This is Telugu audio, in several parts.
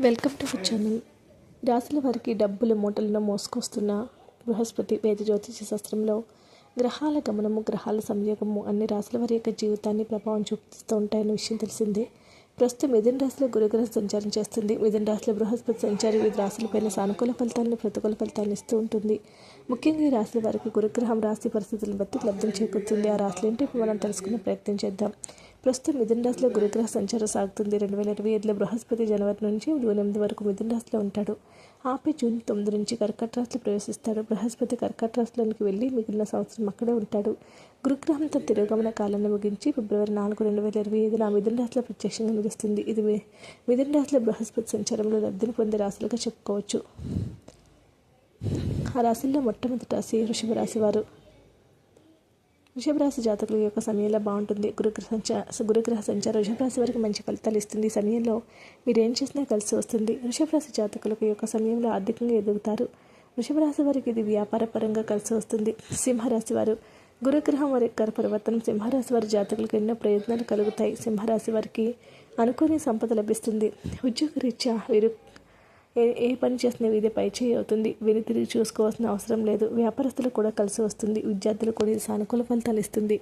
వెల్కమ్ టు ఛానల్ రాసుల వారికి డబ్బుల మూటలను మోసుకొస్తున్న బృహస్పతి వేద జ్యోతిష శాస్త్రంలో గ్రహాల గమనము గ్రహాల సంయోగము అన్ని రాసుల వారి యొక్క జీవితాన్ని ప్రభావం చూపిస్తూ ఉంటాయన్న విషయం తెలిసిందే. ప్రస్తుతం మిథున రాశిలో గురుగ్రహ సంచారం చేస్తుంది. మిథున రాశిలో బృహస్పతి సంచారం వివిధ రాశులపైన సానుకూల ఫలితాలను ప్రతికూల ఫలితాలను ఇస్తూ ఉంటుంది. ముఖ్యంగా ఈ రాశుల వారికి గురుగ్రహం రాశి పరిస్థితులను బట్టి లబ్ధం చేకూరుతుంది. ఆ రాశులు ఏంటి మనం తెలుసుకునే ప్రయత్నం చేద్దాం. ప్రస్తుతం మిథున రాశిలో గురుగ్రహ సంచారం సాగుతుంది. రెండు వేల ఇరవై ఐదులో బృహస్పతి జనవరి నుంచి జూన్ ఎనిమిది వరకు మిథున రాశిలో ఉంటాడు. ఆపై జూన్ తొమ్మిది నుంచి కర్కట రాశిలో ప్రవేశిస్తాడు బృహస్పతి కర్కట రాశిలోనికి వెళ్ళి మిగిలిన సంవత్సరం అక్కడే ఉంటాడు. గురుగ్రహం తన తిరోగమన కాలాన్ని ముగించి ఫిబ్రవరి నాలుగు రెండు వేల ఇరవై ఐదున మిథున రాశిలో ప్రత్యక్షంగా నిలుస్తుంది ఇది మిథున రాశిలో బృహస్పతి సంచారంలో లబ్ధిని పొందే రాశులుగా చెప్పుకోవచ్చు. ఆ రాశుల్లో మొట్టమొదటి రాశి వృషభ రాశి వారు. వృషభరాశి జాతకుల యొక్క సమయంలో బాగుంటుంది. గురుగ్రహ సంచార గురుగ్రహ సంచారం వృషభరాశి వారికి మంచి ఫలితాలు ఇస్తుంది. ఈ సమయంలో మీరు ఏం చేసినా కలిసి వస్తుంది. వృషభరాశి జాతకులకు యొక్క సమయంలో ఆర్థికంగా ఎదుగుతారు. వృషభరాశి వారికి ఇది వ్యాపార పరంగా కలిసి వస్తుంది. సింహరాశి వారు గురుగ్రహం వారి యొక్క పరివర్తనం సింహరాశి వారి జాతకులకు ఎన్నో ప్రయత్నాలు కలుగుతాయి. సింహరాశి వారికి అనుకోని సంపద లభిస్తుంది. ఉద్యోగరీత్యా వీరు ఏ ఏ పని చేసినా ఇదే పై చేయి అవుతుంది వీరు తిరిగి చూసుకోవాల్సిన అవసరం లేదు. వ్యాపారస్తులు కూడా కలిసి వస్తుంది. విద్యార్థులు కూడా ఇది సానుకూల ఫలితాలు ఇస్తుంది.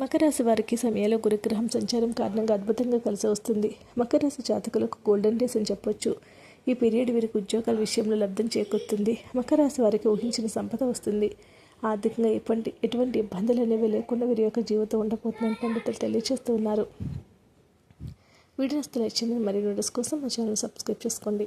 మకర రాశి వారికి సమయంలో గురుగ్రహం సంచారం కారణంగా అద్భుతంగా కలిసి వస్తుంది. మకర రాశి జాతకులకు గోల్డెన్ డేస్ అని చెప్పొచ్చు. ఈ పీరియడ్ వీరికి ఉద్యోగాల విషయంలో లబ్ధం చేకూరుతుంది. మకర రాశి వారికి ఊహించిన సంపద వస్తుంది. ఆర్థికంగా ఎటువంటి ఎటువంటి ఇబ్బందులు అనేవి లేకుండా వీరి యొక్క జీవితం ఉండబోతుందని పండితులు తెలియజేస్తూ ఉన్నారు. వీడియోస్ తెలియచేయండి మరియు వీడియోస్ కోసం మా ఛానల్ సబ్స్క్రైబ్ చేసుకోండి.